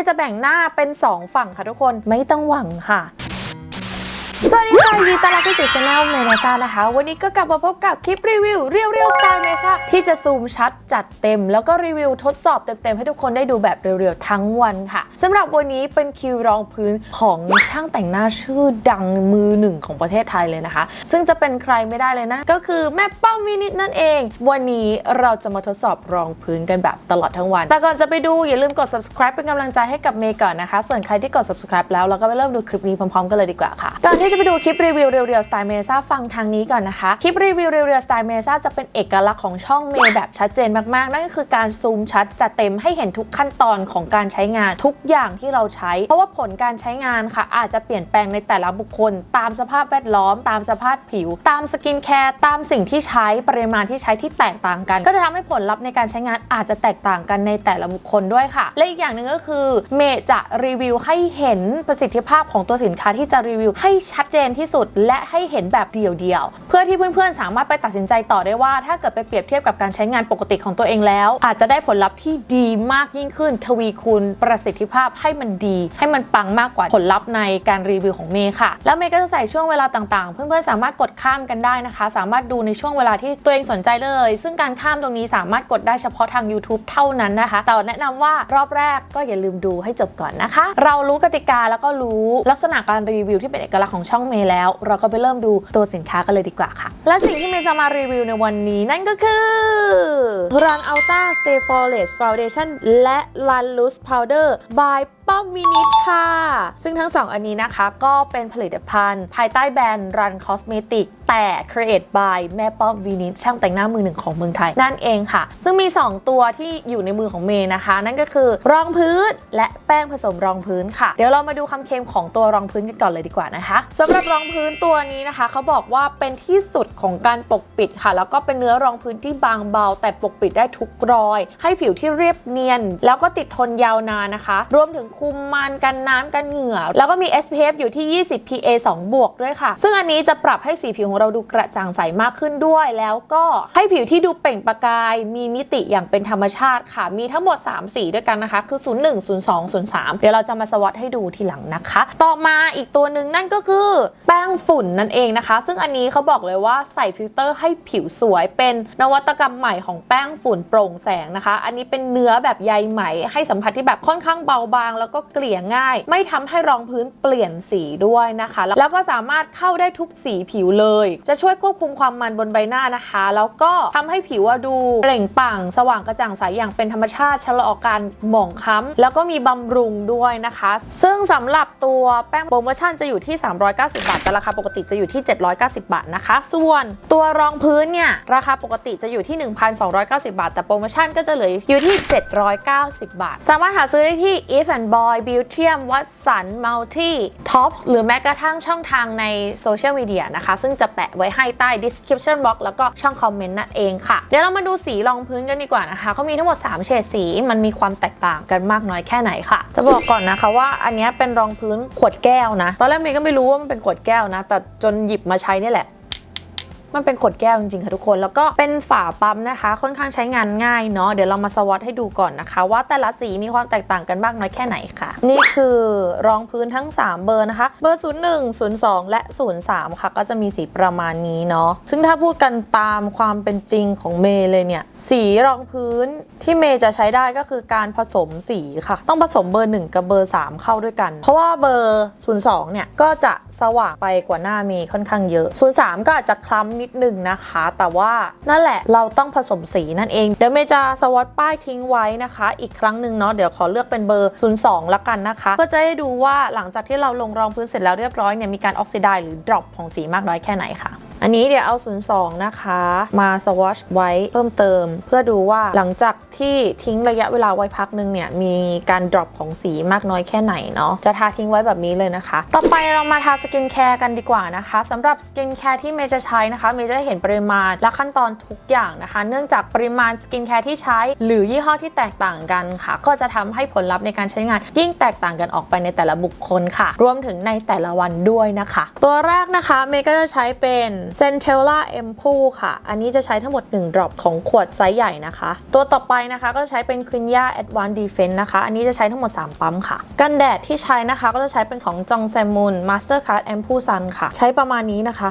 ย์จะแบ่งหน้าเป็น 2 ฝั่งค่ะทุกคนไม่ต้องหวังค่ะ สวัสดีค่ะยินดีต้อนรับเข้าสู่ช anel เมนาซานะคะ วันนี้ก็กลับมาพบกับคลิปรีวิวเรียวเรียวสไตล์เมซ่าที่จะซูมชัดจัดเต็ม แล้วก็รีวิวทดสอบเต็มๆ ให้ทุกคนได้ดูแบบเรียวๆ ทั้งวันค่ะสำหรับวันนี้เป็นคิวรองพื้นของช่างแต่งหน้าชื่อดังมือหนึ่งของประเทศไทยเลยนะคะ ซึ่งจะเป็นใครไม่ได้เลยนะ ก็คือแม่ป้อมวินิตนั่นเอง วันนี้เราจะมาทดสอบรองพื้นกันแบบตลอดทั้งวัน แต่ก่อนจะไปดูอย่าลืมกด subscribe เป็นกำลังใจให้กับเมย์ก่อนนะคะ ส่วนใครที่กด subscribe แล้วเราก็ไปเริ่มดูคลิปนี้พร้อมๆ กันเลยดีกว่าค่ะก่อนที่จะไปดูคลิปิปรีวิวเรียวๆสไตล์เมซ่าฟังทางนี้ก่อนนะคะ คลิปรีวิวเรียวๆสไตล์เมซ่าจะเป็นเอกลักษณ์ของช่องเมย์แบบชัดเจนมากๆ นั่นก็คือการซูมชัดจัดเต็มให้เห็นทุกขั้นตอนของการใช้งานทุกอย่างที่เราใช้ เพราะว่าผลการใช้งานค่ะ อาจจะเปลี่ยนแปลงในแต่ละบุคคล ตามสภาพแวดล้อม ตามสภาพผิว ตามสกินแคร์ตามสิ่งที่ใช้ปริมาณที่ใช้ที่แตกต่างกัน ก็จะทำให้ผลลัพธ์ในการใช้งานอาจจะแตกต่างกันในแต่ละบุคคลด้วยค่ะ และอีกอย่างหนึ่งก็คือ เมย์จะรีวิวให้เห็นประสิทธิภาพของตัวสินค้าที่จะรีวิวให้ชัดเจนที่สุด และให้เห็นแบบเดียวๆ เพื่อที่เพื่อนๆ สามารถไปตัดสินใจต่อได้ว่า ถ้าเกิดไปเปรียบเทียบกับการใช้งานปกติของตัวเองแล้ว อาจจะได้ผลลัพธ์ที่ดีมากยิ่งขึ้น ทวีคูณประสิทธิภาพให้มันดี ให้มันปังมากกว่าผลลัพธ์ในการรีวิวของเมย์ค่ะ แล้วเมย์ก็จะใส่ช่วงเวลาต่างๆ เพื่อนๆ สามารถกดข้ามกันได้นะคะ สามารถดูในช่วงเวลาที่ตัวเองสนใจเลย ซึ่งการข้ามตรงนี้สามารถกดได้เฉพาะทาง YouTube เท่านั้นนะคะ แต่แนะนำว่ารอบแรกก็อย่าลืมดูให้จบก่อนนะคะ เรารู้กติกาแล้วก็รู้ลักษณะการรีวิวที่เป็นเอกลักษณ์ของช่องเมย์แล้ว เราก็ไปเริ่มดูตัวสินค้ากันเลยดีกว่าค่ะ และสิ่งที่เมย์จะมารีวิวในวันนี้นั่นก็คือ Run Ultra Stay Flawless Foundation และ Run Loose Powder by ป้อมวินิตค่ะ ซึ่งทั้งสองอันนี้นะคะก็เป็นผลิตภัณฑ์ ภายใต้แบรนด์ Run Cosmetic แต่ Create by แม่ป้อมวินิตช่างแต่งหน้ามือหนึ่งของเมืองไทย นั่นเองค่ะ ซึ่งมี 2 ตัวที่อยู่ในมือของเมย์นะคะ นั่นก็คือรองพื้นและแป้งผสมรองพื้นค่ะ เดี๋ยวเรามาดูคำเคลมของตัวรองพื้นกันก่อนเลยดีกว่านะคะสำหรับรองพื้นตัวนี้นะคะ เขาบอกว่าเป็นที่สุดของการปกปิดค่ะ แล้วก็เป็นเนื้อรองพื้นที่บางเบา แต่ปกปิดได้ทุกรอย ให้ผิวที่เรียบเนียน แล้วก็ติดทนยาวนานนะคะ รวมถึงคุมมันกันน้ำกันเหงื่อ แล้วก็มี SPF อยู่ที่ 20 PA 2 บวกด้วยค่ะ ซึ่งอันนี้จะปรับให้สีผิวของเราดูกระจ่างใสมากขึ้นด้วย แล้วก็ให้ผิวที่ดูเปล่งประกาย มีมิติอย่างเป็นธรรมชาติค่ะ มีทั้งหมด 3 สีด้วยกันนะคะ คือ 01 02 03 เดี๋ยวเราจะมาสวอตให้ดูทีหลังนะคะ ต่อมาอีกตัวหนึ่งนั่นก็คือแป้งฝุ่นนั่นเองนะคะ ซึ่งอันนี้เขาบอกเลยว่าใส่ฟิลเตอร์ให้ผิวสวยเป็นนวัตกรรมใหม่ของแป้งฝุ่นโปร่งแสงนะคะ อันนี้เป็นเนื้อแบบใยไหมให้สัมผัสที่แบบค่อนข้างเบาบางแล้วก็เกลี่ยง่าย ไม่ทำให้รองพื้นเปลี่ยนสีด้วยนะคะ แล้วก็สามารถเข้าได้ทุกสีผิวเลย จะช่วยควบคุมความมันบนใบหน้านะคะ แล้วก็ทำให้ผิวดูเปล่งปลั่ง สว่างกระจ่างใสอย่างเป็นธรรมชาติชะลอการหมองคล้ำแล้วก็มีบำรุงด้วยนะคะ ซึ่งสำหรับตัวแป้งโปรโมชั่นจะอยู่ที่ 390 บาท แต่ราคาปกติจะอยู่ที่ 790 บาทนะคะ ส่วนตัวรองพื้นเนี่ยราคาปกติจะอยู่ที่ 1,290 บาท แต่โปรโมชั่นก็จะเหลืออยู่ที่ 790 บาท สามารถหาซื้อได้ที่ If and Boy Beautium Watson Multi Tops หรือแม้กระทั่งช่องทางในโซเชียลมีเดียนะคะ ซึ่งจะแปะไว้ให้ใต้ description box แล้วก็ช่องคอมเมนต์นั่นเองค่ะ เดี๋ยวเรามาดูสีรองพื้นกันดีกว่านะคะเขามีทั้งหมด 3 เฉดสีมันมีความแตกต่างกันมากน้อยแค่ไหนค่ะ จะบอกก่อนนะคะว่าอันนี้เป็นรองพื้นขวดแก้วนะ ตอนแรกเมย์ก็ไม่รู้ว่ามันเป็นขวดแก้วนะ แต่จนหยิบมาใช้นี่แหละ มันเป็นขวดแก้วจริงๆค่ะทุกคน แล้วก็เป็นฝาปั๊มนะคะ ค่อนข้างใช้งานง่ายเนาะเดี๋ยวเรามาสวอตให้ดูก่อนนะคะ ว่าแต่ละสีมีความแตกต่างกันมากน้อยแค่ไหนค่ะ นี่คือรองพื้นทั้ง 3 เบอร์นะคะ เบอร์ 01 02 และ 03 ค่ะ ก็จะมีสีประมาณนี้เนาะซึ่งถ้าพูดกันตามความเป็นจริงของเมย์เลยเนี่ยสีรองพื้นที่เมย์จะใช้ได้ก็คือการผสมสีค่ะ ต้องผสมเบอร์ 1 กับเบอร์ 3 เข้าด้วยกัน เพราะว่าเบอร์ 02 เนี่ยก็จะสว่างไปกว่าหน้าเมย์ค่อนข้างเยอะ 03 ก็อาจจะคล้ำนิดหนึ่งนะคะ แต่ว่านั่นแหละเราต้องผสมสีนั่นเอง เดี๋ยวเมย์จะสวอตป้ายทิ้งไว้นะคะ อีกครั้งหนึ่งเนาะเดี๋ยวขอเลือกเป็นเบอร์ 02 ละกันนะคะ ก็จะให้ดูว่าหลังจากที่เราลงรองพื้นเสร็จแล้วเรียบร้อยเนี่ยมีการออกซิไดซ์หรือดรอปของสีมากน้อยแค่ไหนค่ะ อันนี้เดี๋ยวเอา 02 นะคะ มาสวอชไว้เพิ่มเติม เพื่อดูว่าหลังจากที่ทิ้งระยะเวลาไว้พักหนึงเนี่ย มีการดรอปของสีมากน้อยแค่ไหนเนาะจะทาทิ้งไว้แบบนี้เลยนะคะ ต่อไปเรามาทาสกินแคร์กันดีกว่านะคะสำหรับสกินแคร์ที่เมย์จะใช้นะคะเมย์จะเห็นปริมาณและขั้นตอนทุกอย่างนะคะ เนื่องจากปริมาณสกินแคร์ที่ใช้ หรือยี่ห้อที่แตกต่างกันค่ะ ก็จะทำให้ผลลัพธ์ในการใช้งาน ยิ่งแตกต่างกันออกไปในแต่ละบุคคลค่ะ รวมถึงในแต่ละวันด้วยนะคะ ตัวแรกนะคะเมย์ก็จะใช้เป็นเซนเทลล่าเอ็มพูค่ะ อันนี้จะใช้ทั้งหมด 1 ดรอปของขวดไซส์ใหญ่นะคะ ตัวต่อไปนะคะก็จะใช้เป็นควินยาแอดวานดีเฟนต์นะคะ อันนี้จะใช้ทั้งหมด 3 ปั๊มค่ะ กันแดดที่ใช้นะคะก็จะใช้เป็นของจองแซมมุนมาสเตอร์คัทแอมพูซันค่ะ ใช้ประมาณนี้นะคะ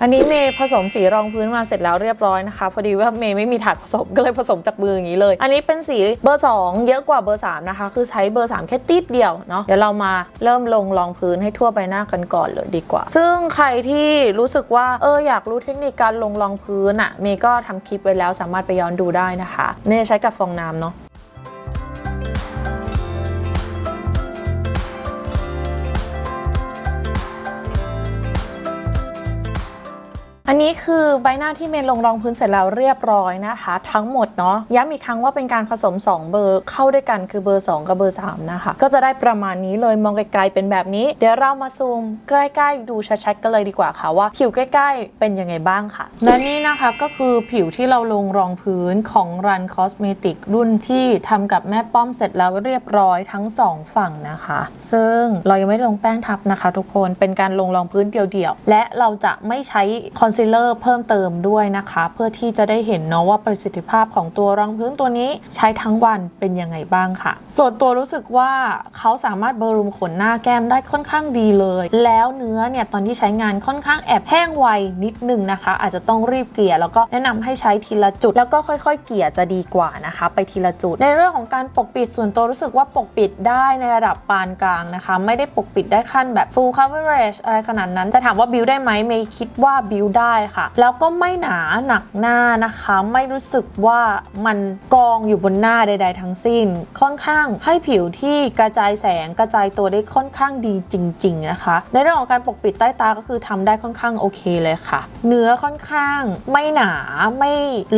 อันนี้เมย์ผสมสีรองพื้นมาเสร็จแล้วเรียบร้อยนะคะ พอดีว่าเมย์ไม่มีถาดผสมก็เลยผสมจากมืออย่างนี้เลย อันนี้เป็นสีเบอร์ 2 เยอะกว่าเบอร์ 3 นะคะ คือใช้เบอร์ 3 แค่ติดเดียวเนาะเดี๋ยวเรามาเริ่มลงรองพื้นให้ทั่วใบหน้ากันก่อนเลยดีกว่า ซึ่งใครที่รู้สึกว่าเอออยากรู้เทคนิคการลงรองพื้นอะ่ะเมย์ก็ทำคลิปไว้แล้วสามารถไปย้อนดูได้นะคะเมย์ใช้กับฟองน้ำเนาะ อันนี้คือใบหน้าที่เมนลงรองพื้นเสร็จแล้วเรียบร้อยนะคะ ทั้งหมดเนาะย้ำอีกครั้งว่าเป็นการผสม 2 เบอร์เข้าด้วยกันคือเบอร์ 2 กับเบอร์ 3 นะคะ ก็จะได้ประมาณนี้เลยมองไกลๆเป็นแบบนี้ เดี๋ยวเรามาซูมใกล้ๆ ดูชัดๆกันเลยดีกว่าค่ะว่า ผิวใกล้ๆ เป็นยังไงบ้างค่ะ และนี่นะคะก็คือผิวที่เราลงรองพื้นของ Run Cosmetic รุ่นที่ทำกับแม่ป้อมเสร็จแล้วเรียบร้อยทั้งสองฝั่งนะคะ ซึ่งเรายังไม่ลงแป้งทับนะคะ ทุกคนเป็นการลงรองพื้นเดี่ยวๆและเราจะไม่ใช้คอนซีลเลอร์เพิ่มเติมด้วยนะคะ เพื่อที่จะได้เห็นเนาะว่าประสิทธิภาพของตัวรองพื้นตัวนี้ใช้ทั้งวันเป็นยังไงบ้างค่ะ ส่วนตัวรู้สึกว่าเขาสามารถเบอร์รูมขนหน้าแก้มได้ค่อนข้างดีเลย แล้วเนื้อเนี่ยตอนที่ใช้งานค่อนข้างแอบแห้งไวนิดนึงนะคะ อาจจะต้องรีบเกลี่ยแล้วก็แนะนำให้ใช้ทีละจุด แล้วก็ค่อย ๆ เกลี่ยจะดีกว่านะคะ ไปทีละจุด ในเรื่องของการปกปิดส่วนตัวรู้สึกว่าปกปิดได้ในระดับปานกลางนะคะ ไม่ได้ปกปิดได้ขั้นแบบ full coverage อะไรขนาดนั้นแต่ถามว่าบิวได้ไหมเมย์คิดว่าบิวได้ค่ะ แล้วก็ไม่หนาหนักหน้านะคะ ไม่รู้สึกว่ามันกองอยู่บนหน้าใด ๆ ทั้งสิ้น ค่อนข้างให้ผิวที่กระจายแสงกระจายตัวได้ค่อนข้างดีจริง ๆ นะคะ ในเรื่องของการปกปิดใต้ตาก็คือทำได้ค่อนข้างโอเคเลยค่ะ เนื้อค่อนข้างไม่หนาไม่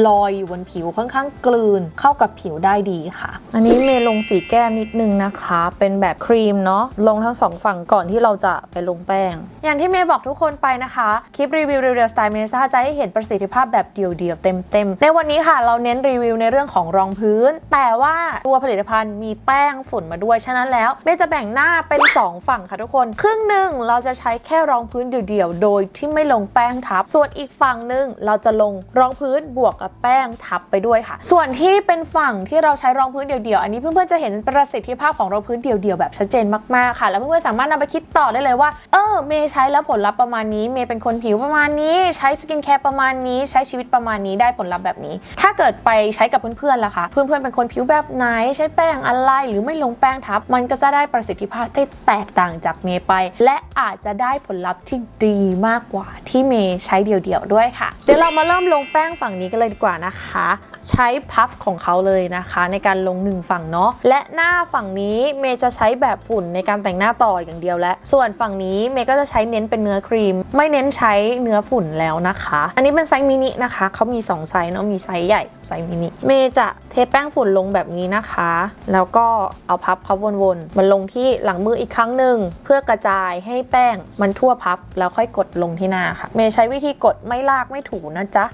ลอยอยู่บนผิวค่อนข้างกลืนเข้ากับผิวได้ดีค่ะ อันนี้เมย์ลงสีแก้มนิดนึงนะคะ เป็นแบบครีมเนาะลงทั้งสองฝั่งก่อนที่เราจะไปลงแป้ง อย่างที่เมย์บอกทุกคนไปนะคะ คลิปรีวิวเรียวๆสไตล์เมซ่าจะให้เห็นประสิทธิภาพแบบเดี่ยวๆ เต็มๆ ในวันนี้ค่ะเราเน้นรีวิวในเรื่องของรองพื้น แต่ว่าตัวผลิตภัณฑ์มีแป้งฝุ่นมาด้วย ฉะนั้นแล้วเมย์จะแบ่งหน้าเป็น 2 ฝั่งค่ะทุกคน ครึ่งหนึ่งเราจะใช้แค่รองพื้นเดี่ยวๆ โดยที่ไม่ลงแป้งทับ ส่วนอีกฝั่งหนึ่งเราจะลงรองพื้นบวกกับแป้งทับไปด้วยค่ะ ส่วนที่เป็นฝั่งที่เราใช้รองพื้นเดี่ยวๆ อันนี้เพื่อนๆจะเห็นประสิทธิภาพของรองพื้นเดี่ยวๆ แบบชัดเจนมากๆค่ะ แล้วเพื่อนๆสามารถนำไปคิดต่อได้เลยว่า เออเมย์ใช้แล้วผลลัพธ์ประมาณนี้ เมย์เป็นคนผิวประมาณนี้ใช้สกินแคร์ประมาณนี้ ใช้ชีวิตประมาณนี้ได้ผลลัพธ์แบบนี้ ถ้าเกิดไปใช้กับเพื่อนๆล่ะคะ เพื่อนๆเป็นคนผิวแบบไหน ใช้แป้งอะไรหรือไม่ลงแป้งทับ มันก็จะได้ประสิทธิภาพที่แตกต่างจากเมย์ไป และอาจจะได้ผลลัพธ์ที่ดีมากกว่าที่เมย์ใช้เดี่ยวๆด้วยค่ะ เดี๋ยวเรามาเริ่มลงแป้งฝั่งนี้กันเลยดีกว่านะคะ ใช้พัฟของเขาเลยนะคะ ในการลงหนึ่งฝั่งเนาะและหน้าฝั่งนี้เมย์จะใช้แบบฝุ่นในการแต่งหน้าต่ออย่างเดียวและ ส่วนฝั่งนี้เมย์ก็จะใช้เน้นเป็นเนื้อครีม ไม่เน้นใช้เนื้อฝุ่นแล้วนะคะ อันนี้เป็นไซส์มินินะคะเขามี 2 ไซส์เนาะมีไซส์ใหญ่ไซส์มินิเมย์จะเทแป้งฝุ่นลงแบบนี้นะคะ แล้วก็เอาพับเขาวนๆมันลงที่หลังมืออีกครั้งหนึ่งเพื่อกระจายให้แป้งมันทั่วพับแล้วค่อยกดลงที่หน้าค่ะ เมย์ใช้วิธีกดไม่ลากไม่ถูนะจ๊ะ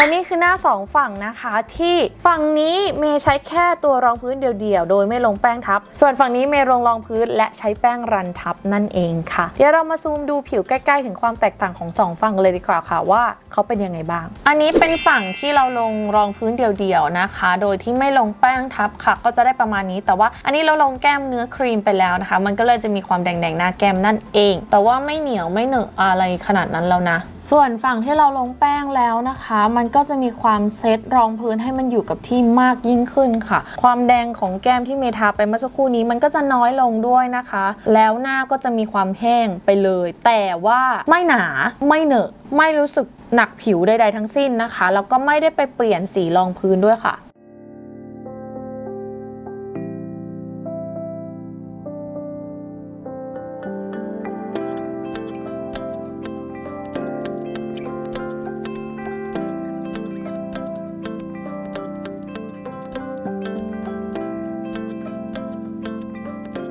และนี่คือหน้า 2 ฝั่งนะคะ ที่ฝั่งนี้เมย์ใช้แค่ตัวรองพื้นเดี่ยวๆ โดยไม่ลงแป้งทับ ส่วนฝั่งนี้เมย์ลงรองพื้นและใช้แป้งรันทับนั่นเองค่ะ เดี๋ยวเรามาซูมดูผิวใกล้ๆ ถึงความแตกต่างของ 2 ฝั่งเลยดีกว่าค่ะว่าเขาเป็นยังไงบ้าง อันนี้เป็นฝั่งที่เราลงรองพื้นเดี่ยวๆนะคะ โดยที่ไม่ลงแป้งทับค่ะ ก็จะได้ประมาณนี้ แต่ว่าอันนี้เราลงแก้มเนื้อครีมไปแล้วนะคะ มันก็เลยจะมีความแดงๆหน้าแก้มนั่นเอง แต่ว่าไม่เหนียวไม่เหนอะอะไรขนาดนั้นแล้วนะ ส่วนฝั่งที่เราลงแป้งแล้วนะคะ มันก็จะมีความเซตรองพื้นให้มันอยู่กับที่มากยิ่งขึ้นค่ะ ความแดงของแก้มที่เมทาไปเมื่อสักครู่นี้มันก็จะน้อยลงด้วยนะคะ แล้วหน้าก็จะมีความแห้งไปเลย แต่ว่าไม่หนาไม่เหนอะไม่รู้สึกหนักผิวใดๆทั้งสิ้นนะคะ แล้วก็ไม่ได้ไปเปลี่ยนสีรองพื้นด้วยค่ะ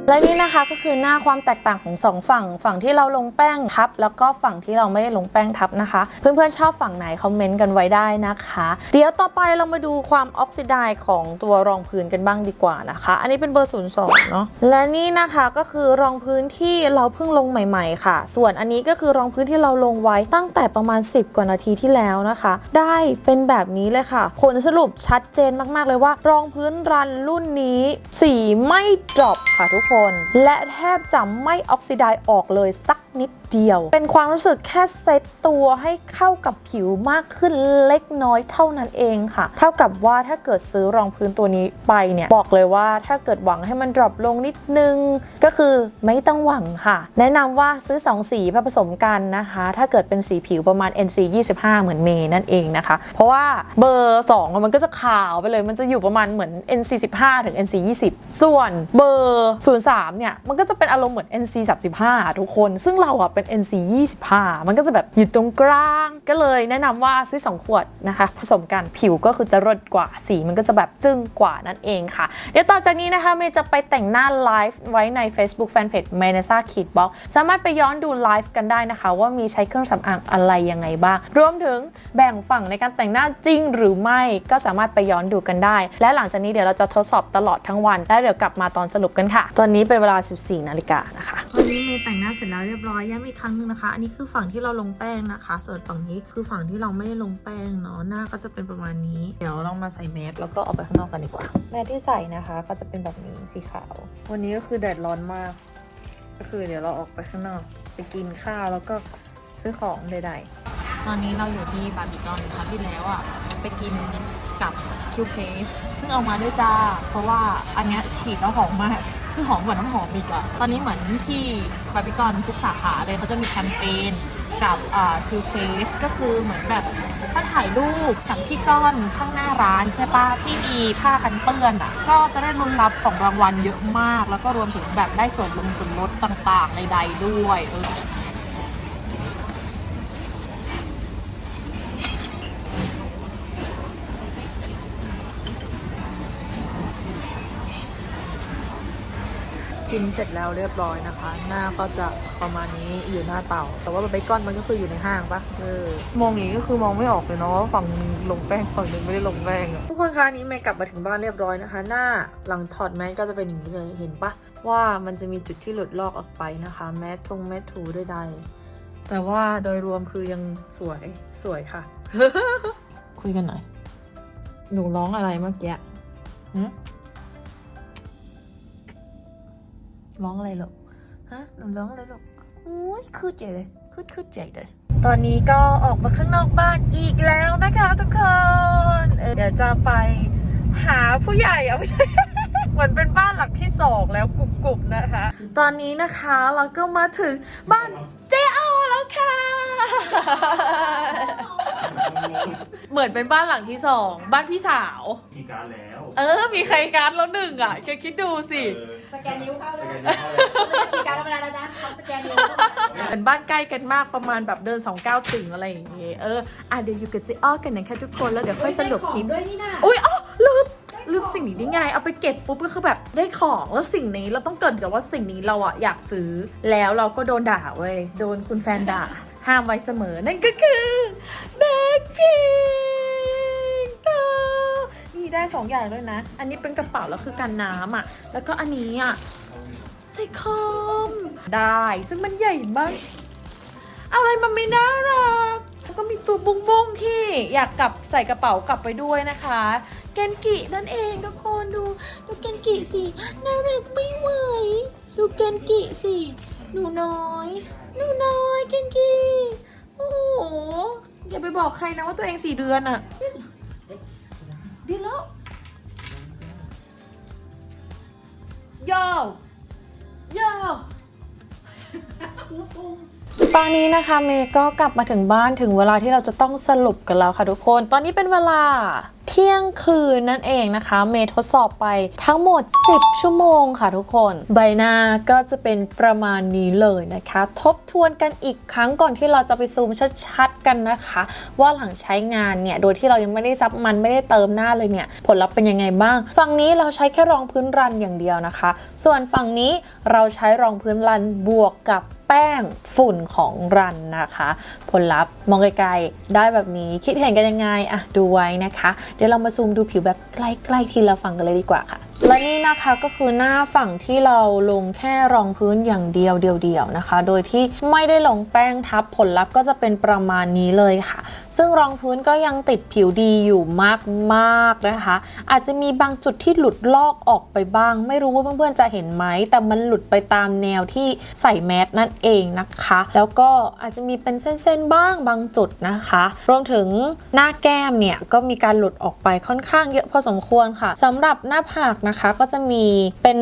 และนี่นะคะก็คือหน้าความแตกต่างของสองฝั่ง ฝั่งที่เราลงแป้งทับ แล้วก็ฝั่งที่เราไม่ได้ลงแป้งทับนะคะ เพื่อนๆชอบฝั่งไหนคอมเมนต์กันไว้ได้นะคะ เดี๋ยวต่อไปเรามาดูความออกซิไดซ์ของตัวรองพื้นกันบ้างดีกว่านะคะ อันนี้เป็นเบอร์02เนาะและนี่นะคะก็คือรองพื้นที่เราเพิ่งลงใหม่ ๆ ค่ะ ส่วนอันนี้ก็คือรองพื้นที่เราลงไว้ตั้งแต่ประมาณ 10 กว่านาทีที่แล้วนะคะ ได้เป็นแบบนี้เลยค่ะ ผลสรุปชัดเจนมากๆเลยว่า รองพื้นรันรุ่นนี้สีไม่ดรอปค่ะทุกคนและแทบจะไม่ออกซิไดออกเลยสักนิดเดียว เป็นความรู้สึกแค่เซตตัวให้เข้ากับผิวมากขึ้นเล็กน้อยเท่านั้นเองค่ะ เท่ากับว่าถ้าเกิดซื้อรองพื้นตัวนี้ไปเนี่ย บอกเลยว่าถ้าเกิดหวังให้มันดรอปลงนิดนึง ก็คือไม่ต้องหวังค่ะ แนะนำว่าซื้อ 2 สีผสมกันนะคะ ถ้าเกิดเป็นสีผิวประมาณ NC 25 เหมือนเมย์นั่นเองนะคะ เพราะว่าเบอร์ 2 มันก็จะขาวไปเลยมันจะอยู่ประมาณเหมือน NC 15ถึง NC 20ส่วนเบอร์ 03เนี่ยมันก็จะเป็นอารมณ์เหมือน NC 35ทุกคน ซึ่งเราอะเป็น NC 25มันก็จะแบบอยู่ตรงกลาง ก็เลยแนะนำว่าซื้อ 2 ขวดนะคะ ผสมกันผิวก็คือจะรดกว่าสีมันก็จะแบบจึ้งกว่านั่นเองค่ะ เดี๋ยวต่อจากนี้นะคะเมย์จะไปแต่งหน้าไลฟ์ไว้ใน Facebook Fanpage m a n a s a k i d Box สามารถไปย้อนดูไลฟ์กันได้นะคะ ว่ามีใช้เครื่องสำอางอะไรยังไงบ้าง รวมถึงแบ่งฝั่งในการแต่งหน้าจริงหรือไม่ก็สามารถไปย้อนดูกันได้ และหลังจากนี้เดี๋ยวเราจะทดสอบตลอดทั้งวัน แล้วเดี๋ยวกลับมาตอนสรุปกันค่ะ ตอนนี้เป็นเวลา 14 นาฬิกานะคะวันนี้เมย์แต่งหน้าเสร็จแล้วเรียบร้อยย้ำอีกครั้งหนึงนะคะ อันนี้คือฝั่งที่เราลงแป้งนะคะ ส่วนฝั่งนี้คือฝั่งที่เราไม่ได้ลงแป้งเนาะหน้าก็จะเป็นประมาณนี้ เดี๋ยวเรามาใส่แมสแล้วก็ออกไปข้างนอกกันดีกว่า แมสที่ใส่นะคะ ก็จะเป็นแบบนี้สีขาว วันนี้ก็คือแดดร้อนมาก ก็คือเดี๋ยวเราออกไปข้างนอก ไปกินข้าวแล้วก็ซื้อของใดตอนนี้เราอยู่ที่บาร์บีคอนคราวที่แล้วอะไปกินกับคิวเพสซึ่งเอามาด้วยจ้าเพราะว่าอันเนี้ยฉีดแล้วหอมมาก คือหอมกว่าน้ำหอมอีกอะตอนนี้เหมือนที่บาร์บีคอนทุกสาขาเลยเขาจะมีแคมเปญกับอ่าคิวเคสก็คือเหมือนแบบถ้าถ่ายรูปสั่งที่ก้อนข้างหน้าร้านใช่ปะที่มีผ้ากันเปื้อนอะ ก็จะได้ลุ้นรับของรางวัลเยอะมาก แล้วก็รวมถึงแบบได้ส่วนลงส่วนลดต่างๆใดๆด้วยเออ กินเสร็จแล้วเรียบร้อยนะคะ หน้าก็จะประมาณนี้อยู่หน้าเตาแต่ว่าเบคอนมันก็คืออยู่ในห้างปะเออมองอย่างนี้ก็คือมองไม่ออกเลยเนาะว่าฝั่งนึงลงแป้งฝั่งนึงไม่ได้ลงแป้งอะทุกคนคะอันนี้เมย์กลับมาถึงบ้านเรียบร้อยนะคะ หน้าหลังถอดแมสก็จะเป็นอย่างนี้เลยเห็นปะว่ามันจะมีจุดที่หลุดลอกออกไปนะคะ แมสทงแมสถูได้ใดๆแต่ว่าโดยรวมคือยังสวยสวยค่ะ คุยกันหน่อย หนูร้องอะไรเมื่อกี้ ร้องอะไรหรอฮะหนูร้องอะไรหรอโอ้ยคืดใหญ่เลยคืดคืดใหญ่เลย ตอนนี้ก็ออกมาข้างนอกบ้านอีกแล้วนะคะทุกคนเออเดี๋ยวจะไปหาผู้ใหญ่อะไม่ใช่เหมือนเป็นบ้านหลังที่สองแล้วกรุบๆนะคะ ตอนนี้นะคะเราก็มาถึงบ้านเจ๊ออแล้วค่ะ เหมือนเป็นบ้านหลังที่สองบ้านพี่สาวทีการดแล้ว เออ มีใครการ์ดแล้วหนึ่งอะคิดคิดดูสิ เออ สแกนนิ้วเข้าสเลยแกนนิ้วเข้าเลยคีย์การ์ดธรรมดานะจ๊ะเขาสแกนนิ้วเข้ามาเหมือนบ้านใกล้กันมากประมาณแบบเดินสองก้าวถึงอะไรอย่างเงี้ยเอออะเดี๋ยวอยู่กับเจ๊อ้อกันนะคะทุกคนแล้วเดี๋ยวค่อยสรุปคลิปด้วยนี่นะอุ้ยอ๋อลืมลืมสิ่งนี้ได้ไง เอาไปเก็บปุ๊บก็คือแบบได้ของแล้วสิ่งนี้เราต้องเกรินกับว่าสิ่งนี้เราอะอยากซื้อแล้วเราก็โดนด่าเว้ยโดนคุณแฟนด่า ห้ามไว้เสมอนั่นก็คือแบ็คพิงเธอนี่ ได้สองอย่างด้วยนะ อันนี้เป็นกระเป๋าแล้วคือกันน้ำอะ แล้วก็อันนี้อะใส่คอมได้ ซึ่งมันใหญ่มากอะไรมันไม่น่ารักแล้วก็มีตัวบุ้งบุ้งๆที่อยากกลับใส่กระเป๋ากลับไปด้วยนะคะ เกนกินั่นเองทุกคนดู ดูเกนกิสิน่ารักไม่ไหว ดูเกนกิสิหนูน้อย หนูน้อยเกนกิโอ้โหอย่าไปบอกใครนะว่าตัวเองสี่เดือนอะ ดีแล้วโยโย ตอนนี้นะคะเมย์ก็กลับมาถึงบ้านถึงเวลาที่เราจะต้องสรุปกันแล้วค่ะทุกคน ตอนนี้เป็นเวลาเที่ยงคืนนั่นเองนะคะ เมย์ทดสอบไปทั้งหมด 10 ชั่วโมงค่ะทุกคน ใบหน้าก็จะเป็นประมาณนี้เลยนะคะ ทบทวนกันอีกครั้งก่อนที่เราจะไปซูมชัดๆกันนะคะ ว่าหลังใช้งานเนี่ย โดยที่เรายังไม่ได้ซับมันไม่ได้เติมหน้าเลยเนี่ย ผลลัพธ์เป็นยังไงบ้าง ฝั่งนี้เราใช้แค่รองพื้นรันอย่างเดียวนะคะ ส่วนฝั่งนี้เราใช้รองพื้นรันบวกกับ แป้งฝุ่นของรันนะคะ ผลลัพธ์มองไกลๆได้แบบนี้คิดเห็นกันยังไงอะดูไว้นะคะ เดี๋ยวเรามาซูมดูผิวแบบใกล้ๆทีละฝั่งกันเลยดีกว่าค่ะ และนี่นะคะก็คือหน้าฝั่งที่เราลงแค่รองพื้นอย่างเดียวเดียวๆนะคะ โดยที่ไม่ได้ลงแป้งทับผลลัพธ์ก็จะเป็นประมาณนี้เลยค่ะ ซึ่งรองพื้นก็ยังติดผิวดีอยู่มากๆนะคะ อาจจะมีบางจุดที่หลุดลอกออกไปบ้าง ไม่รู้ว่าเพื่อนๆจะเห็นไหม แต่มันหลุดไปตามแนวที่ใส่แมสนั่นเองนะคะ แล้วก็อาจจะมีเป็นเส้นๆบ้างบางจุดนะคะ รวมถึงหน้าแก้มเนี่ยก็มีการหลุดออกไปค่อนข้างเยอะพอสมควรค่ะสำหรับหน้าผากนะะคะ ก็จะมีเป็น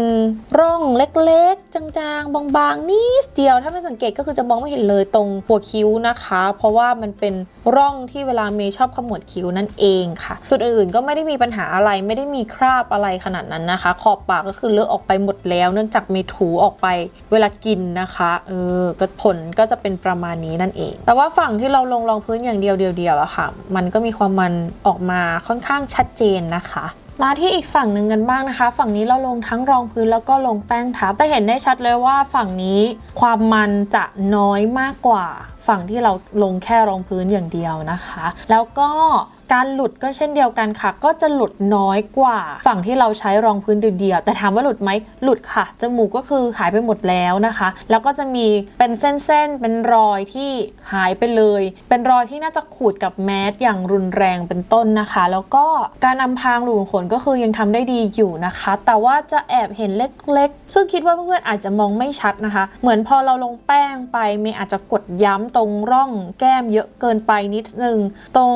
ร่องเล็กๆ จางๆ บางๆนิดเดียว ถ้าไม่สังเกตก็คือจะมองไม่เห็นเลยตรงหัวคิ้วนะคะ เพราะว่ามันเป็นร่องที่เวลาเมย์ชอบขมวดคิ้วนั่นเองค่ะจุดอื่นๆก็ไม่ได้มีปัญหาอะไรไม่ได้มีคราบอะไรขนาดนั้นนะคะ ขอบปากก็คือเลอะออกไปหมดแล้ว เนื่องจากเมย์ถูออกไปเวลากินนะคะเออก็ผลก็จะเป็นประมาณนี้นั่นเอง แต่ว่าฝั่งที่เราลงรองพื้นอย่างเดียวเดียวๆอะค่ะ มันก็มีความมันออกมาค่อนข้างชัดเจนนะคะ มาที่อีกฝั่งหนึ่งกันบ้างนะคะ ฝั่งนี้เราลงทั้งรองพื้นแล้วก็ลงแป้งทับแต่เห็นได้ชัดเลยว่าฝั่งนี้ความมันจะน้อยมากกว่า ฝั่งที่เราลงแค่รองพื้นอย่างเดียวนะคะ แล้วก็ การหลุดก็เช่นเดียวกันค่ะ ก็จะหลุดน้อยกว่า ฝั่งที่เราใช้รองพื้นเดียวแต่ถามว่าหลุดไหมหลุดค่ะ จมูกก็คือหายไปหมดแล้วนะคะ แล้วก็จะมีเป็นเส้นๆ เป็นรอยที่หายไปเลย เป็นรอยที่น่าจะขูดกับแมสอย่างรุนแรงเป็นต้นนะคะ แล้วก็การอำพรางรูขุมขนก็คือยังทำได้ดีอยู่นะคะ แต่ว่าจะแอบเห็นเล็กๆ ซึ่งคิดว่าเพื่อนๆอาจจะมองไม่ชัดนะคะ เหมือนพอเราลงแป้งไปเมย์อาจจะกดย้ำตรงร่องแก้มเยอะเกินไปนิดนึง ตรง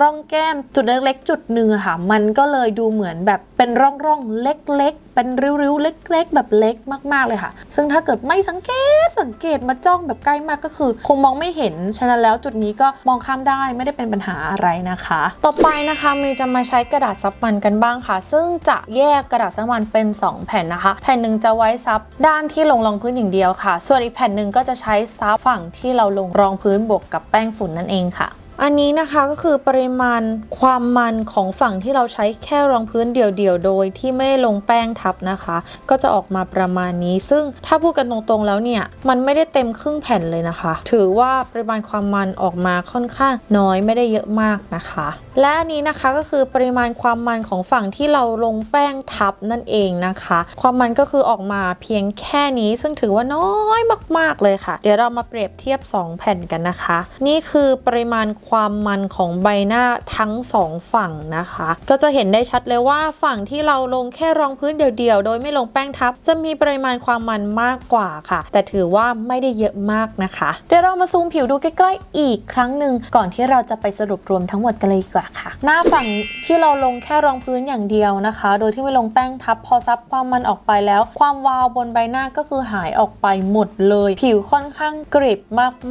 ร่องแก้มจุดเล็กๆจุดหนึ่งอะค่ะ มันก็เลยดูเหมือนแบบเป็นร่องๆเล็ก ๆ เป็นริ้วๆเล็ก ๆ แบบเล็กมากๆเลยค่ะ ซึ่งถ้าเกิดไม่สังเกตสังเกตมาจ้องแบบใกล้มากก็คือ คงมองไม่เห็นฉะนั้นแล้วจุดนี้ก็มองข้ามได้ไม่ได้เป็นปัญหาอะไรนะคะ ต่อไปนะคะเมย์จะมาใช้กระดาษซับมันกันบ้างค่ะ ซึ่งจะแยกกระดาษซับมันเป็น 2 แผ่นนะคะ แผ่นหนึ่งจะไว้ซับด้านที่ลงรองพื้นอย่างเดียวค่ะ ส่วนอีกแผ่นหนึ่งก็จะใช้ซับฝั่งที่เราลงรองพื้นบวกกับแป้งฝุ่นนั่นเองค่ะ อันนี้นะคะก็คือปริมาณความมันของฝั่งที่เราใช้แค่รองพื้นเดี่ยวๆ โดยที่ไม่ลงแป้งทับนะคะ ก็จะออกมาประมาณนี้ ซึ่งถ้าพูดกันตรงๆแล้วเนี่ย มันไม่ได้เต็มครึ่งแผ่นเลยนะคะ ถือว่าปริมาณความมันออกมาค่อนข้างน้อยไม่ได้เยอะมากนะคะและอันนี้นะคะก็คือปริมาณความมันของฝั่งที่เราลงแป้งทับนั่นเองนะคะ ความมันก็คือออกมาเพียงแค่นี้ ซึ่งถือว่าน้อยมาก ๆเลยค่ะ เดี๋ยวเรามาเปรียบเทียบ 2 แผ่นกันนะคะ นี่คือปริมาณความมันของใบหน้าทั้ง 2 ฝั่งนะคะ ก็จะเห็นได้ชัดเลยว่าฝั่งที่เราลงแค่รองพื้นเดี่ยวๆ โดยไม่ลงแป้งทับ จะมีปริมาณความมันมากกว่าค่ะ แต่ถือว่าไม่ได้เยอะมากนะคะ เดี๋ยวเรามาซูมผิวดูใกล้ๆอีกครั้งหนึ่งก่อนที่เราจะไปสรุปรวมทั้งหมดกันเลยดีกว่าค่ะ หน้าฝั่งที่เราลงแค่รองพื้นอย่างเดียวนะคะ โดยที่ไม่ลงแป้งทับพอซับความมันออกไปแล้ว ความวาวบนใบหน้าก็คือหายออกไปหมดเลย ผิวค่อนข้างกริบ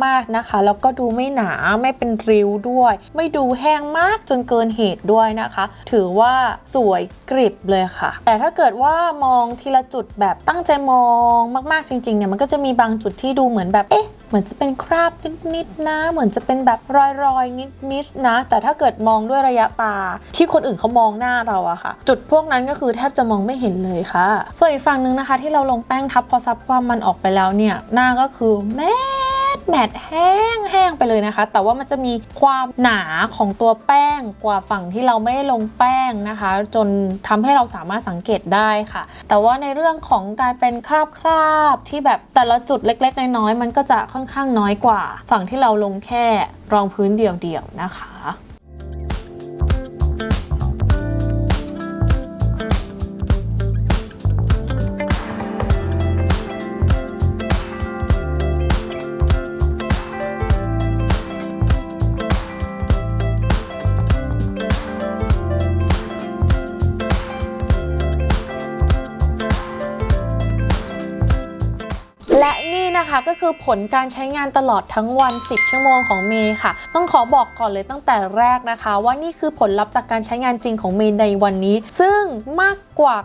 มากๆนะคะ แล้วก็ดูไม่หนาไม่เป็นริ้วด้วย ไม่ดูแห้งมากจนเกินเหตุด้วยนะคะ ถือว่าสวยกริบเลยค่ะ แต่ถ้าเกิดว่ามองทีละจุดแบบตั้งใจมองมากๆจริงๆเนี่ยมันก็จะมีบางจุดที่ดูเหมือนแบบเอ๊ะ เหมือนจะเป็นคราบนิดๆนะ เหมือนจะเป็นแบบรอยๆ นิดๆนะ แต่ถ้าเกิดมองด้วยระยะตา ที่คนอื่นเขามองหน้าเราอะค่ะ จุดพวกนั้นก็คือแทบจะมองไม่เห็นเลยค่ะ ส่วนอีกฝั่งหนึ่งนะคะ ที่เราลงแป้งทับพอซับความมันออกไปแล้วเนี่ยหน้าก็คือแม่ ทแมทแห้งแห้งไปเลยนะคะ แต่ว่ามันจะมีความหนาของตัวแป้งกว่าฝั่งที่เราไม่ได้ลงแป้งนะคะ จนทำให้เราสามารถสังเกตได้ค่ะ แต่ว่าในเรื่องของการเป็นคราบคราบๆที่แบบแต่ละจุดเล็ก ๆ น้อยๆมันก็จะค่อนข้างน้อยกว่า ฝั่งที่เราลงแค่รองพื้นเดี่ยวๆนะคะ คือผลการใช้งานตลอดทั้งวัน 10 ชั่วโมงของเมย์ค่ะ ต้องขอบอกก่อนเลยตั้งแต่แรกนะคะ ว่านี่คือผลลัพธ์จากการใช้งานจริงของเมย์ในวันนี้ ซึ่งมากกว่า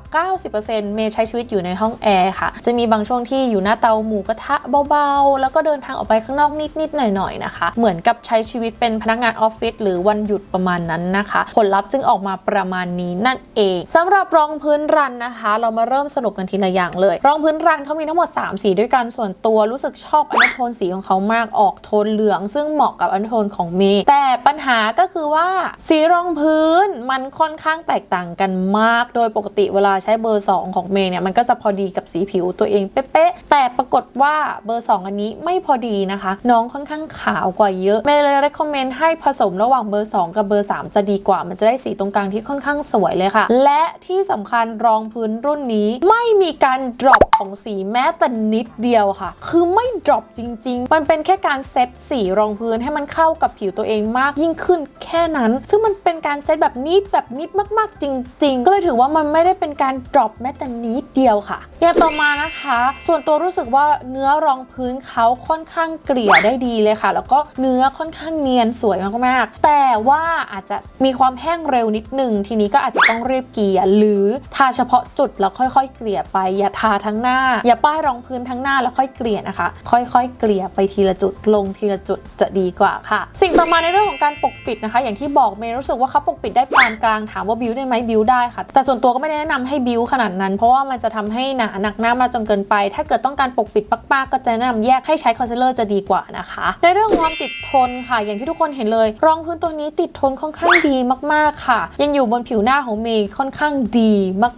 90%เมย์ใช้ชีวิตอยู่ในห้องแอร์ค่ะ จะมีบางช่วงที่อยู่หน้าเตาหมูกระทะเบาๆ แล้วก็เดินทางออกไปข้างนอกนิดๆหน่อยๆนะคะ เหมือนกับใช้ชีวิตเป็นพนักงานออฟฟิศหรือวันหยุดประมาณนั้นนะคะ ผลลัพธ์จึงออกมาประมาณนี้นั่นเองสำหรับรองพื้นรันนะคะ เรามาเริ่มสรุปกันทีละอย่างเลย รองพื้นรันเขามีทั้งหมด 3 สีด้วยกันส่วนตัวรู้สึกชอบอันโทนสีของเขามากออกโทนเหลือง ซึ่งเหมาะกับอันโทนของเมย์แต่ปัญหาก็คือว่าสีรองพื้นมันค่อนข้างแตกต่างกันมาก โดยปกติเวลาใช้เบอร์ 2 ของเมย์เนี่ยมันก็จะพอดีกับสีผิวตัวเองเป๊ะๆแต่ปรากฏว่าเบอร์ 2 อันนี้ไม่พอดีนะคะ น้องค่อนข้างขาวกว่าเยอะเมย์เลย recommend ให้ผสมระหว่างเบอร์ 2 กับเบอร์ 3 จะดีกว่า มันจะได้สีตรงกลางที่ค่อนข้างสวยเลยค่ะ และที่สำคัญรองพื้นรุ่นนี้ ไม่มีการ drop ของสีแม้แต่นิดเดียวค่ะ คือไม่ drop จริง ๆ มันเป็นแค่การเซตสีรองพื้นให้มันเข้ากับผิวตัวเองมากยิ่งขึ้นแค่นั้น ซึ่งมันเป็นการเซตแบบนิดแบบนิดมากๆ จริง ๆ ก็เลยถือว่ามันไม่ได้เป็นการ drop แม้แต่นิดเดียวค่ะอย่างต่อมานะคะ ส่วนตัวรู้สึกว่าเนื้อรองพื้นเขาค่อนข้างเกลี่ยได้ดีเลยค่ะ แล้วก็เนื้อค่อนข้างเนียนสวยมากๆ แต่ว่าอาจจะมีความแห้งเร็วนิดหนึ่งทีนี้ก็อาจจะต้องรีบเกลี่ยหรือทาเฉพาะจุดแล้วค่อยๆ เกลี่ยไป อย่าทาทั้งหน้า อย่าป้ายรองพื้นทั้งหน้าแล้วค่อยเกลี่ยนะคะค่อยๆ เกลี่ยไปทีละจุดลงทีละจุดจะดีกว่าค่ะ สิ่งต่อมาในเรื่องของการปกปิดนะคะ อย่างที่บอกเมย์รู้สึกว่าเขาปกปิดได้ปานกลางถามว่าบิวได้ไหมบิวได้ค่ะ แต่ส่วนตัวก็ไม่ได้แนะนำให้บิวขนาดนั้น เพราะว่ามันจะทำให้หนาหนักหน้ามาจนเกินไป ถ้าเกิดต้องการปกปิดมากๆก็จะแนะนำแยกให้ใช้คอนซีลเลอร์จะดีกว่านะคะ ในเรื่องของความติดทนค่ะ อย่างที่ทุกคนเห็นเลย รองพื้นตัวนี้ติดทนค่อนข้างดีมากๆค่ะ ยังอยู่บนผิวหน้าของเมย์ค่อนข้างดี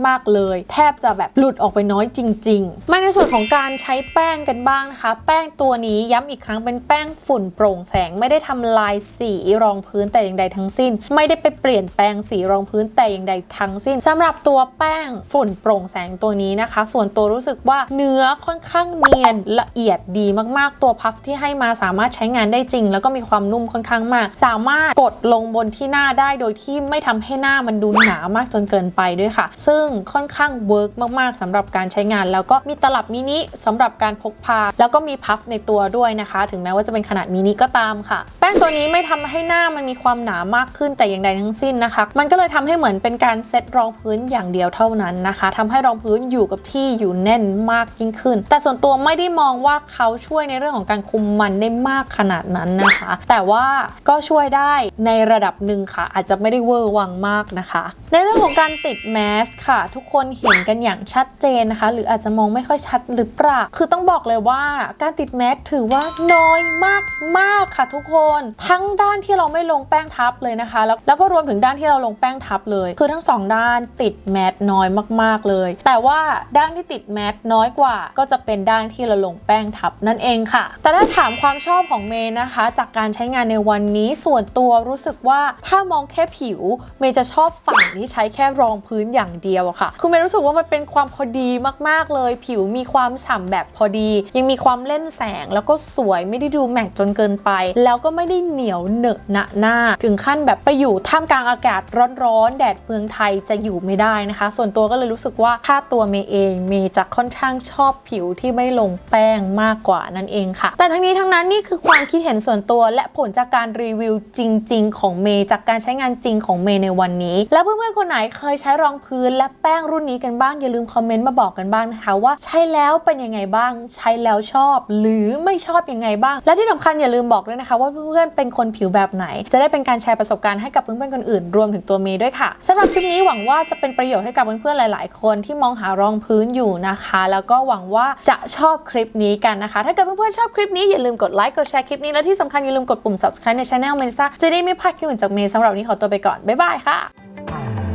มากๆเลย แทบจะแบบหลุดออกไปน้อยจริง ๆ มาในส่วนของการใช้แป้งกันบ้างนะคะแป้งตัวนี้ย้ำอีกครั้งเป็นแป้งฝุ่นโปร่งแสงไม่ได้ทำลายสีรองพื้นแต่อย่างใดทั้งสิ้น ไม่ได้ไปเปลี่ยนแปลงสีรองพื้นแต่อย่างใดทั้งสิ้นสำหรับตัวแป้งฝุ่นโปร่งแสงตัวนี้นะคะ ส่วนตัวรู้สึกว่าเนื้อค่อนข้างเนียนละเอียดดีมากๆ ตัวพัฟที่ให้มาสามารถใช้งานได้จริง แล้วก็มีความนุ่มค่อนข้างมาก สามารถกดลงบนที่หน้าได้โดยที่ไม่ทำให้หน้ามันดูหนามากจนเกินไปด้วยค่ะ ซึ่งค่อนข้างเวิร์กมากๆสำหรับการใช้งาน แล้วก็มีตลับมินิสำหรับการพกพาแล้วก็มีพัฟในตัวด้วยนะคะ ถึงแม้ว่าจะเป็นขนาดมินิก็ตามค่ะ แป้งตัวนี้ไม่ทำให้หน้ามันมีความหนามากขึ้นแต่อย่างใดทั้งสิ้นนะคะ มันก็เลยทำให้เหมือนเป็นการเซตรองพื้นอย่างเดียวเท่านั้นนะคะทำให้รองพื้นอยู่กับที่อยู่แน่นมากยิ่งขึ้น แต่ส่วนตัวไม่ได้มองว่าเขาช่วยในเรื่องของการคุมมันได้มากขนาดนั้นนะคะ แต่ว่าก็ช่วยได้ในระดับหนึ่งค่ะ อาจจะไม่ได้เวอร์วังมากนะคะ ในเรื่องของการติดแมสค่ะ ทุกคนเห็นกันอย่างชัดเจนนะคะ หรืออาจจะมองไม่ค่อยชัดหรือเปล่าคือต้องบอกเลยว่าการติดแมสถือว่าน้อยมากมากค่ะทุกคน ทั้งด้านที่เราไม่ลงแป้งทับเลยนะคะ แล้วแล้วก็รวมถึงด้านที่เราลงแป้งทับเลย คือทั้งสองด้านติดแมสน้อยมาก ๆเลย แต่ว่าด้านที่ติดแมสน้อยกว่า ก็จะเป็นด้านที่เราลงแป้งทับนั่นเองค่ะ แต่ถ้าถามความชอบของเมย์นะคะ จากการใช้งานในวันนี้ส่วนตัวรู้สึกว่าถ้ามองแค่ผิวเมย์จะชอบฝั่งที่ใช้แค่รองพื้นอย่างเดียวค่ะ คือเมย์รู้สึกว่ามันเป็นความพอดีมาก ๆเลย ผิวมีความฉ่ำแบบพอดี ยังมีความเล่นแสง แล้วก็สวยไม่ได้ดูแมกจนเกินไป แล้วก็ไม่ได้เหนียวเหนอะหนะหน้า ถึงขั้นแบบไปอยู่ท่ามกลางอากาศร้อนๆ แดดเมืองไทยจะอยู่ไม่ได้นะคะ ส่วนตัวก็เลยรู้สึกว่าถ้าตัวเมย์เองเมย์จะค่อนข้างชอบผิวที่ไม่ลงแป้งมากกว่านั่นเองค่ะ แต่ทั้งนี้ทั้งนั้นนี่คือความคิดเห็นส่วนตัว และผลจากการรีวิวจริง ๆ ของเมย์จากการใช้งานจริงของเมย์ในวันนี้ แล้วเพื่อนๆคนไหนเคยใช้รองพื้นและแป้งรุ่นนี้กันบ้างอย่าลืมคอมเมนต์มาบอกกันบ้างนะคะว่าใช้แล้วเป็นยังไงบ้าง ใช้แล้วชอบหรือไม่ชอบยังไงบ้าง และที่สำคัญอย่าลืมบอกด้วยนะคะ ว่าเพื่อนๆเป็นคนผิวแบบไหน จะได้เป็นการแชร์ประสบการณ์ให้กับเพื่อนๆคนอื่นรวมถึงตัวเมย์ด้วยค่ะสำหรับคลิปนี้หวังว่าจะเป็นประโยชน์ให้กับเพื่อนๆหลาย ๆ คนที่มองหารองพื้นอยู่นะคะ แล้วก็หวังว่าจะชอบคลิปนี้กันนะคะ ถ้าเกิดเพื่อนๆชอบคลิปนี้อย่าลืมกดไลค์กดแชร์คลิปนี้และที่สำคัญอย่าลืมกดปุ่ม subscribe ใน channel เมย์ซ่าจะได้ไม่พลาดคลิปอื่นจากเมย์สำหรับนนี้ขอตัวไปก่อนบ๊ายบายค่ะ